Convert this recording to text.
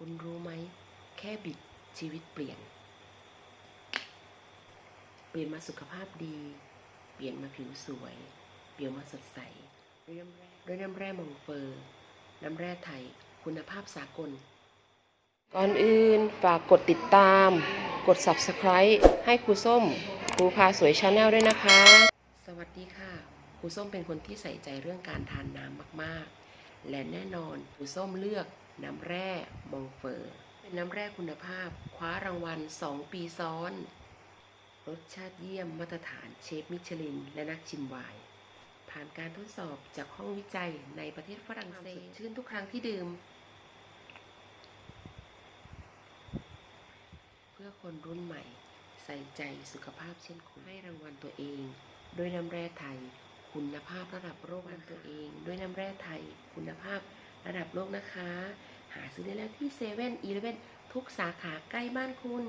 คุณรู้ไหม แค่บิดชีวิตเปลี่ยน เปลี่ยนมาสุขภาพดี เปลี่ยนมาผิวสวย เปลี่ยนมาสดใสด้วยน้ำแร่มองเฟอร์ น้ำแร่ไทย คุณภาพสากล ก่อนอื่นฝากกดติดตาม กด subscribe ให้ครูส้มครูพาสวยชาแนลด้วยนะคะ สวัสดีค่ะครูส้มเป็นคนที่ใส่ใจเรื่องการทานน้ำมากๆ และแน่นอนครูส้มเลือกน้ำแร่มองเฟอร์เป็นน้ำแร่คุณภาพ คว้ารางวัล 2 ปีซ้อน รสชาติเยี่ยมมาตรฐานเชฟมิชลิน และนักชิมไวน์ผ่านการทดสอบจากห้องวิจัยในประเทศฝรั่งเศสชื่นทุกครั้งที่ดื่ม เพื่อคนรุ่นใหม่ใส่ใจสุขภาพเช่นคุณให้รางวัลตัวเองด้วยน้ำแร่ไทย คุณภาพระดับโลกวันตัวเอง น้ำแร่ไทยคุณภาพระดับโลกนะคะ หาซื้อได้แล้วที่เซเว่นอีเลฟเว่นทุกสาขาใกล้บ้านคุณ